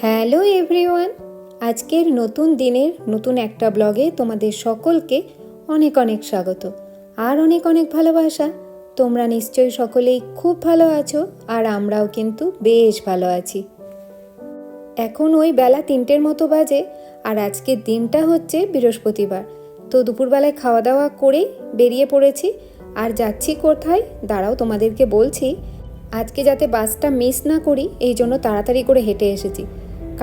Hello everyone, আজকের নতুন দিনের নতুন একটা ব্লগে তোমাদের সকলকে অনেক অনেক স্বাগত আর অনেক অনেক ভালোবাসা। তোমরা নিশ্চয়ই সকলেই খুব ভালো আছো আর আমরাও কিন্তু বেশ ভালো আছি। এখন ওই বেলা তিনটের মতো বাজে আর আজকের দিনটা হচ্ছে বৃহস্পতিবার। তো দুপুরবেলায় খাওয়া দাওয়া করেই বেরিয়ে পড়েছি আর যাচ্ছি কোথায় দাঁড়াও তোমাদেরকে বলছি, আজকে যাতে বাসটা মিস না করি, এই জন্য তাড়াতাড়ি করে হেঁটে এসেছি।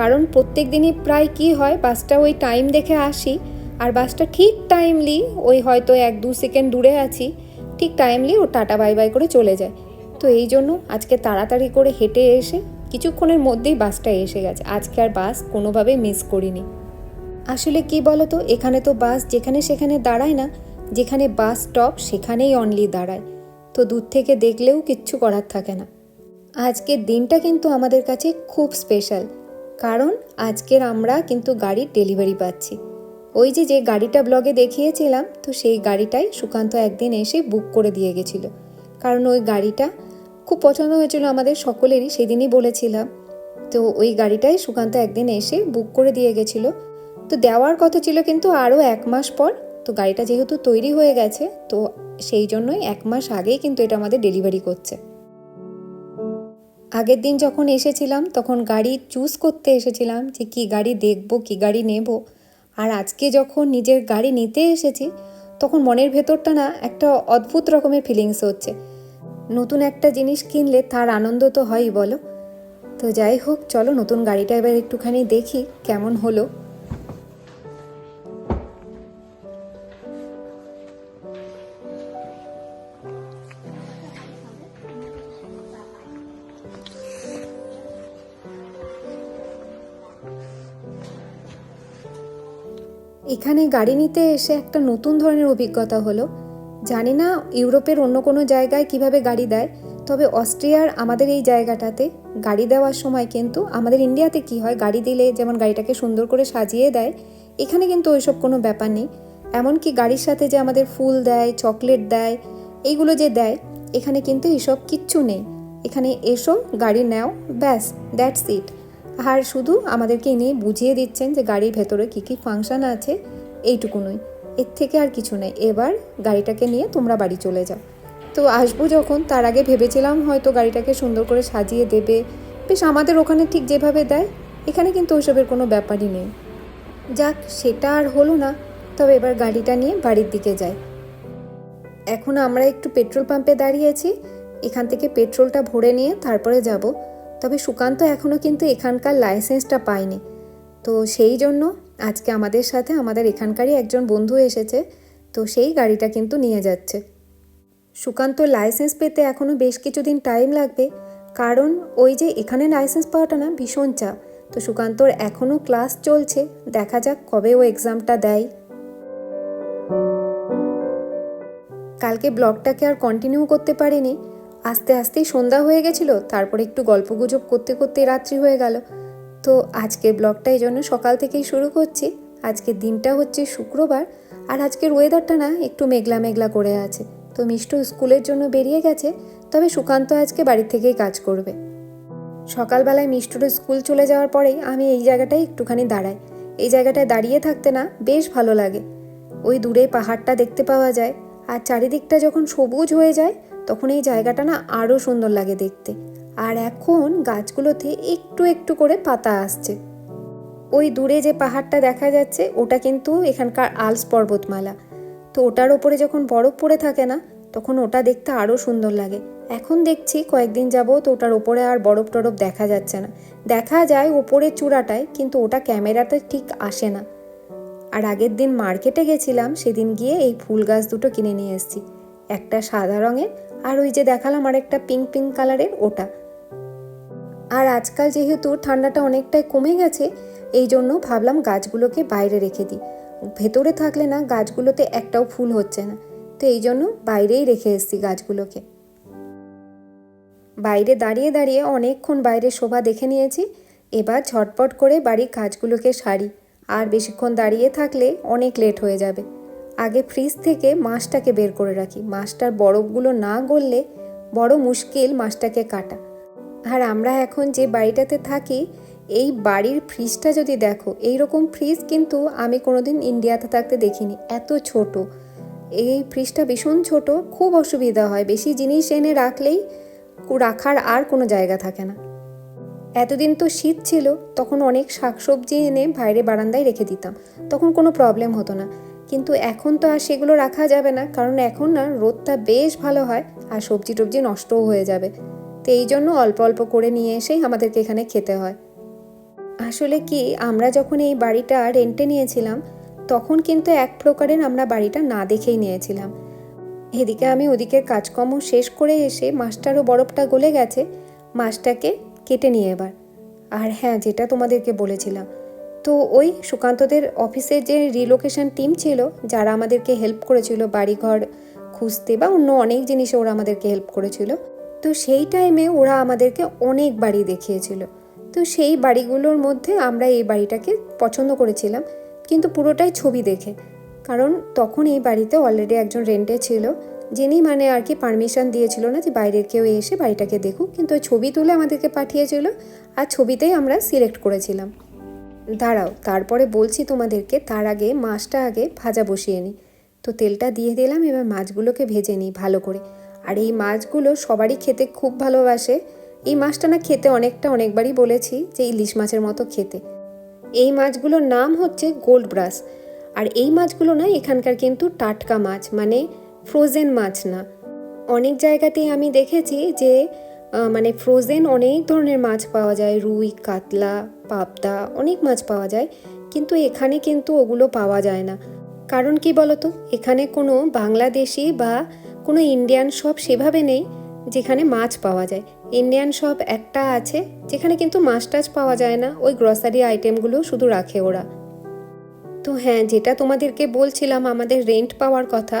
কারণ প্রত্যেক দিনই প্রায় কি হয়, বাসটা ওই টাইম দেখে আসি আর বাসটা ঠিক টাইমলি ওই হয়তো এক দু সেকেন্ড দূরে আছি, ঠিক টাইমলি ও টাটা বাই বাই করে চলে যায়। তো এই জন্য আজকে তাড়াতাড়ি করে হেঁটে এসে কিছুক্ষণের মধ্যেই বাসটা এসে গেছে। আজকে আর বাস কোনোভাবে মিস করিনি। আসলে কি বলতো, এখানে তো বাস যেখানে সেখানে দাঁড়ায় না, যেখানে বাস স্টপ সেখানেই অনলি দাঁড়ায়। তো দূর থেকে দেখলেও কিচ্ছু করার থাকে না। আজকের দিনটা কিন্তু আমাদের কাছে খুব স্পেশাল কারণ আজকের আমরা কিন্তু গাড়ির ডেলিভারি পাচ্ছি। ওই যে যে গাড়িটা ব্লগে দেখিয়েছিলাম, তো সেই গাড়িটাই সুকান্ত একদিন এসে বুক করে দিয়ে গেছিল। কারণ ওই গাড়িটা খুব পছন্দ হয়েছিল আমাদের সকলেরই, সেদিনই বলেছিলাম। তো ওই গাড়িটাই সুকান্ত একদিন এসে বুক করে দিয়ে গেছিল। তো দেওয়ার কথা ছিল কিন্তু আরও এক মাস পর, তো গাড়িটা যেহেতু তৈরি হয়ে গেছে, তো সেই জন্যই এক মাস আগেই কিন্তু এটা আমাদের ডেলিভারি করছে। আগের দিন যখন এসেছিলাম, তখন গাড়ি চুজ করতে এসেছিলাম যে কি গাড়ি দেখব, কি গাড়ি নেব। আর আজকে যখন নিজের গাড়ি নিতে এসেছি, তখন মনের ভেতরটা না একটা অদ্ভুত রকমের ফিলিংস হচ্ছে। নতুন একটা জিনিস কিনলে তার আনন্দ তো হয়ই বলো। তো যাই হোক, চলো নতুন গাড়িটা এবার একটুখানি দেখি কেমন হলো। এখানে গাড়ি নিতে এসে একটা নতুন ধরনের অভিজ্ঞতা হলো। জানি না ইউরোপের অন্য কোনো জায়গায় কীভাবে গাড়ি দেয়, তবে অস্ট্রিয়ার আমাদের এই জায়গাটাতে গাড়ি দেওয়ার সময় কিন্তু আমাদের ইন্ডিয়াতে কি হয়, গাড়ি দিলে যেমন গাড়িটাকে সুন্দর করে সাজিয়ে দেয়, এখানে কিন্তু ওইসব কোনো ব্যাপার নেই। এমনকি গাড়ির সাথে যে আমাদের ফুল দেয়, চকলেট দেয়, এইগুলো যে দেয়, এখানে কিন্তু এসব কিচ্ছু নেই। এখানে এসো, গাড়ি নাও, ব্যাস, দ্যাটস ইট। আর শুধু আমাদেরকে ইনি বুঝিয়ে দিচ্ছেন যে গাড়ির ভেতরে কী কী ফাংশন আছে এইটুকুনই এর থেকে আর কিছু নেই। এবার গাড়িটাকে নিয়ে তোমরা বাড়ি চলে যাও। তো আসব যখন, তার আগে ভেবেছিলাম হয়তো গাড়িটাকে সুন্দর করে সাজিয়ে দেবে। বেশ, আমাদের ওখানে ঠিক যেভাবে দেয়, এখানে কিন্তু ওইসবের কোনো ব্যাপারই নেই। যাক, সেটা আর হলো না, তবে এবার গাড়িটা নিয়ে বাড়ির দিকে যাই। এখন আমরা একটু পেট্রোল পাম্পে দাঁড়িয়েছি এখান থেকে পেট্রোলটা ভরে নিয়ে তারপরে যাব। তবে সুকান্ত এখনও কিন্তু এখানকার লাইসেন্সটা পায়নি। তো সেই জন্য আজকে আমাদের সাথে আমাদের এখানকারই একজন বন্ধু এসেছে, তো সেই গাড়িটা কিন্তু নিয়ে যাচ্ছে। সুকান্ত লাইসেন্স পেতে এখনও বেশ কিছুদিন টাইম লাগবে, কারণ ওই যে এখানে লাইসেন্স পাওয়াটা না ভীষণ চাপ। তো সুকান্তর এখনও ক্লাস চলছে, দেখা যাক কবে ও এক্সামটা দেয়। কালকে ব্লগটাকে আর কন্টিনিউ করতে পারিনি আস্তে আস্তেই সন্ধ্যা হয়ে গেছিল, তারপরে একটু গল্পগুজব করতে করতে রাত্রি হয়ে গেল। তো আজকের ব্লগটা এই জন্য সকাল থেকেই শুরু করছি। আজকের দিনটা হচ্ছে শুক্রবার, আর আজকের ওয়েদারটা না একটু মেঘলা মেঘলা করে আছে। তো মিষ্টু স্কুলের জন্য বেরিয়ে গেছে, তবে সুকান্ত আজকে বাড়ির থেকেই কাজ করবে। সকালবেলায় মিষ্টুর স্কুল চলে যাওয়ার পরেই আমি এই জায়গাটায় একটুখানি দাঁড়াই। এই জায়গাটায় দাঁড়িয়ে থাকতে না বেশ ভালো লাগে। ওই দূরে পাহাড়টা দেখতে পাওয়া যায়, আর চারিদিকটা যখন সবুজ হয়ে যায় তখন এই জায়গাটা না আরও সুন্দর লাগে দেখতে। আর এখন গাছগুলোতে একটু একটু করে পাতা আসছে। ওই দূরে যে পাহাড়টা দেখা যাচ্ছে, ওটা কিন্তু এখানকার আলস পর্বতমালা। তো ওটার ওপরে যখন বরফ পড়ে থাকে না, তখন ওটা দেখতে আরও সুন্দর লাগে। এখন দেখছি কয়েকদিন যাব তো ওটার ওপরে আর বরফ টরফ দেখা যাচ্ছে না। দেখা যায় ওপরের চূড়াটায়, কিন্তু ওটা ক্যামেরাতে ঠিক আসে না। আর আগের দিন মার্কেটে গেছিলাম, সেদিন গিয়ে এই ফুল গাছ দুটো কিনে নিয়ে এসেছি। একটা সাদা রঙের আর ওই যে দেখালাম আর একটা পিঙ্ক পিঙ্ক কালারের ওটা। আর আজকাল যেহেতু ঠান্ডাটা অনেকটাই কমে গেছে, এই জন্য ভাবলাম গাছগুলোকে বাইরে রেখে দিই। ভেতরে থাকলে না গাছগুলোতে একটাও ফুল হচ্ছে না। তো এই জন্য বাইরেই রেখে এসেছি গাছগুলোকে। বাইরে দাঁড়িয়ে দাঁড়িয়ে অনেকক্ষণ বাইরে শোভা দেখে নিয়েছি। এবার ঝটপট করে বাড়ির কাজগুলোকে সারি। আর বেশিক্ষণ দাঁড়িয়ে থাকলে অনেক লেট হয়ে যাবে। আগে ফ্রিজ থেকে মাছটাকে বের করে রাখি। মাছটার বরফগুলো না গললে বড় মুশকিল মাছটাকে কাটা। আর আমরা এখন যে বাড়িটাতে থাকি, এই বাড়ির ফ্রিজটা যদি দেখো এই রকম ফ্রিজ কিন্তু আমি কোনোদিন ইন্ডিয়াতে থাকতে দেখিনি। এত ছোট। এই ফ্রিজটা ভীষণ ছোট, খুব অসুবিধা হয়। বেশি জিনিস এনে রাখলেই রাখার আর কোনো জায়গা থাকে না। এতদিন তো শীত ছিল, তখন অনেক শাকসবজি এনে বাইরে বারান্দায় রেখে দিতাম। তখন কোনো প্রবলেম হতো না। কিন্তু এখন তো আর সেগুলো রাখা যাবে না, কারণ এখন না রোদটা বেশ ভালো হয় আর সবজি টবজি নষ্টও হয়ে যাবে। তো এই জন্য অল্প অল্প করে নিয়ে এসেই আমাদেরকে এখানে খেতে হয়। আসলে কি, আমরা যখন এই বাড়িটা রেন্টে নিয়েছিলাম, তখন কিন্তু এক প্রকারের আমরা বাড়িটা না দেখেই নিয়েছিলাম। এদিকে আমি ওদিকের কাজকর্ম শেষ করে এসে মাছটারও বরফটা গলে গেছে মাছটাকে কেটে নিয়ে এবার। আর হ্যাঁ যেটা তোমাদেরকে বলেছিলাম তো ওই সুকান্তদের অফিসের যে রিলোকেশন টিম ছিল, যারা আমাদেরকে হেল্প করেছিল বাড়িঘর খুঁজতে বা অন্য অনেক জিনিসে ওরা আমাদেরকে হেল্প করেছিল, তো সেই টাইমে ওরা আমাদেরকে অনেক বাড়ি দেখিয়েছিল। তো সেই বাড়িগুলোর মধ্যে আমরা এই বাড়িটাকে পছন্দ করেছিলাম, কিন্তু পুরোটাই ছবি দেখে। কারণ তখন এই বাড়িতে অলরেডি একজন রেন্টে ছিল, যিনি মানে আর কি পারমিশন দিয়েছিল না যে বাইরের কেউ এসে বাড়িটাকে দেখুক, কিন্তু ওই ছবি তুলে আমাদেরকে পাঠিয়েছিল, আর ছবিতেই আমরা সিলেক্ট করেছিলাম। দাঁড়াও, তারপরে বলছি তোমাদেরকে, তার আগে মাছটা আগে ভাজা বসিয়ে নিই তো তেলটা দিয়ে দিলাম, এবার মাছগুলোকে ভেজে নিই ভালো করে। আর এই মাছগুলো সবারই খেতে খুব ভালোবাসে। এই মাছটা না খেতে অনেকটা অনেকবারই বলেছি যে ইলিশ মাছের মতো খেতে। এই মাছগুলোর নাম হচ্ছে গোল্ড ব্রাস। আর এই মাছগুলো না এখানকার কিন্তু টাটকা মাছ মানে ফ্রোজেন মাছ না। অনেক জায়গাতেই আমি দেখেছি যে মানে ফ্রোজেন অনেক ধরনের মাছ পাওয়া যায়, রুই, কাতলা পাবদা, অনেক মাছ পাওয়া যায়, কিন্তু এখানে কিন্তু ওগুলো পাওয়া যায় না। কারণ কি বলতো? এখানে কোনো বাংলাদেশি বা কোনো ইন্ডিয়ান শপ সেভাবে নেই যেখানে মাছ পাওয়া যায়। ইন্ডিয়ান শপ একটা আছে যেখানে কিন্তু মাছ টাছ পাওয়া যায় না, ওই গ্রসারি আইটেমগুলো শুধু রাখে ওরা। তো হ্যাঁ যেটা তোমাদেরকে বলছিলাম, আমাদের রেন্ট পাওয়ার কথা,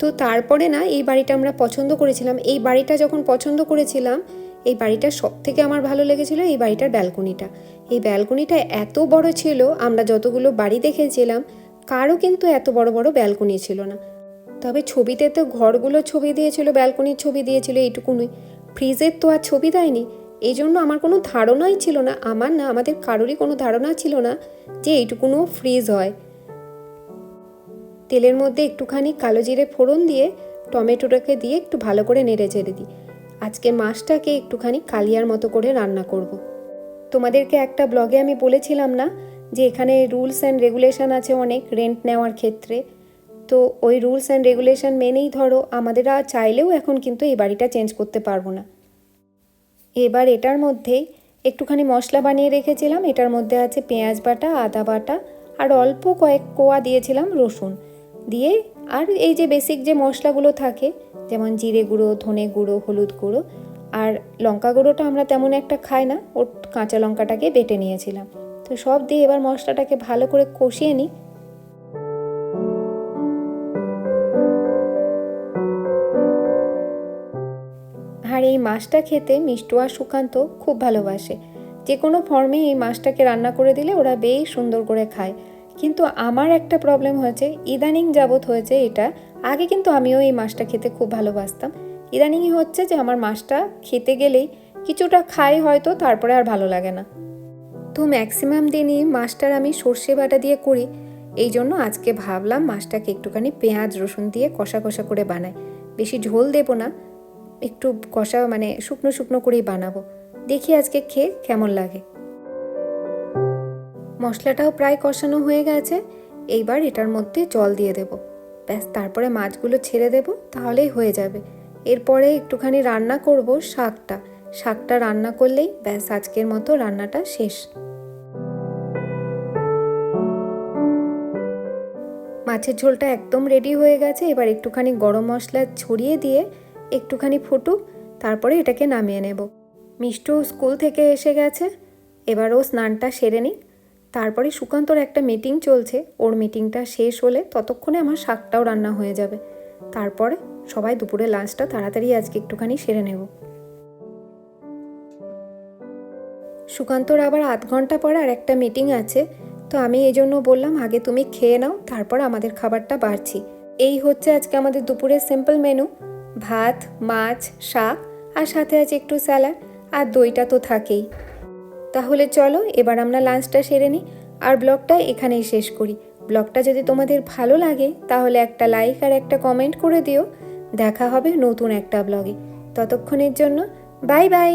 তো তারপরে না, এই বাড়িটা আমরা পছন্দ করেছিলাম। এই বাড়িটা যখন পছন্দ করেছিলাম এই বাড়িটা সব থেকে আমার ভালো লেগেছিল এই বাড়িটার ব্যালকনিটা। এই ব্যালকনিটা এত বড় ছিল, আমরা যতগুলো বাড়ি দেখেছিলাম, কারও কিন্তু এত বড় বড় ব্যালকনি ছিল না। তবে ছবিতে তো ঘরগুলো ছবি দিয়েছিল, ব্যালকনির ছবি দিয়েছিল, এইটুকুনই। ফ্রিজের তো আর ছবি দেয়নি। এই জন্য আমার কোনো ধারণাই ছিল না, আমার না, আমাদের কারোরই কোনো ধারণা ছিল না যে এইটুকুনও ফ্রিজ হয়। তেলের মধ্যে একটুখানি কালো জিরে ফোড়ন দিয়ে টমেটোটাকে দিয়ে একটু ভালো করে নেড়ে চেড়ে দিই। আজকে মাছটাকে একটুখানি কালিয়ার মতো করে রান্না করব। তোমাদেরকে একটা ব্লগে আমি বলেছিলাম না যে এখানে রুলস অ্যান্ড রেগুলেশন আছে অনেক রেন্ট নেওয়ার ক্ষেত্রে? তো ওই রুলস অ্যান্ড রেগুলেশন মেনেই ধরো, আমাদের আর চাইলেও এখন কিন্তু এই বাড়িটা চেঞ্জ করতে পারব না। এবার এটার মধ্যেই একটুখানি মশলা বানিয়ে রেখেছিলাম, এটার মধ্যে আছে পেঁয়াজ বাটা, আদা বাটা, আর অল্প কয়েক কোয়া দিয়েছিলাম রসুন। দিয়ে আর এই যে বেসিক যে মশলাগুলো থাকে, যেমন জিরে গুঁড়ো, ধনে গুঁড়ো, হলুদ গুঁড়ো, আর লঙ্কা গুঁড়োটা আমরা তেমন একটা খাই না, ওর কাঁচা লঙ্কাটাকে বেটে নিয়েছিলাম। তো সব দিয়ে এবার মশলাটাকে ভালো করে কষিয়ে নিই। আর এই মাছটা খেতে মিষ্টু আর সুকান্ত খুব ভালোবাসে। যে কোনো ফর্মে এই মাছটাকে রান্না করে দিলে ওরা বেশ সুন্দর করে খায়। কিন্তু আমার একটা প্রবলেম হয়েছে। ইদানিং যাবৎ হয়েছে এটা। আগে কিন্তু আমিও এই মাছটা খেতে খুব ভালোবাসতাম। ইদানিংই হচ্ছে যে আমার মাছটা খেতে গেলেই কিছুটা খাই হয়তো, তারপরে আর ভালো লাগে না। তো ম্যাক্সিমাম দিনই মাছটার আমি সর্ষে বাটা দিয়ে করি। এই জন্য আজকে ভাবলাম মাছটাকে একটুখানি পেঁয়াজ, রসুন দিয়ে কষা কষা করে বানাই। বেশি ঝোল দেবো না। একটু কষা মানে শুকনো শুকনো করেই বানাবো। দেখি আজকে খেয়ে কেমন লাগে। মশলাটাও প্রায় কষানো হয়ে গেছে। এইবার এটার মধ্যে জল দিয়ে দেব। ব্যাস, তারপরে মাছগুলো ছেড়ে দেব, তাহলেই হয়ে যাবে। এরপরে একটুখানি রান্না করব শাকটা। শাকটা রান্না করলেই ব্যাস, আজকের মতো রান্নাটা শেষ। মাছের ঝোলটা একদম রেডি হয়ে গেছে। এবার একটুখানি গরম মশলা ছড়িয়ে দিয়ে একটুখানি ফুটুক, তারপরে এটাকে নামিয়ে নেব। মিষ্টু স্কুল থেকে এসে গেছে। এবার ও স্নানটা সেরে নিক। তারপরে সুকান্তর একটা মিটিং চলছে। ওর মিটিংটা শেষ হলে ততক্ষণে আমার শাকটাও রান্না হয়ে যাবে। তারপরে সবাই দুপুরে লাঞ্চটা তাড়াতাড়ি আজকে একটুখানি সেরে নেব। সুকান্তর আবার আধ ঘণ্টা পর আর একটা মিটিং আছে। তো আমি এই জন্য বললাম, আগে তুমি খেয়ে নাও, তারপর আমাদের খাবারটা বাড়ছি। এই হচ্ছে আজকে আমাদের দুপুরের সিম্পল মেনু ভাত, মাছ, শাক, আর সাথে আছে একটু স্যালাড আর দইটা তো থাকেই। তাহলে চলো, এবার আমরা লাঞ্চটা সেরে নিই। আর ব্লগটা এখানেই শেষ করি। ব্লগটা যদি তোমাদের ভালো লাগে, তাহলে একটা লাইক আর একটা কমেন্ট করে দিও। দেখা হবে নতুন একটা ব্লগে ততক্ষণের জন্য বাই বাই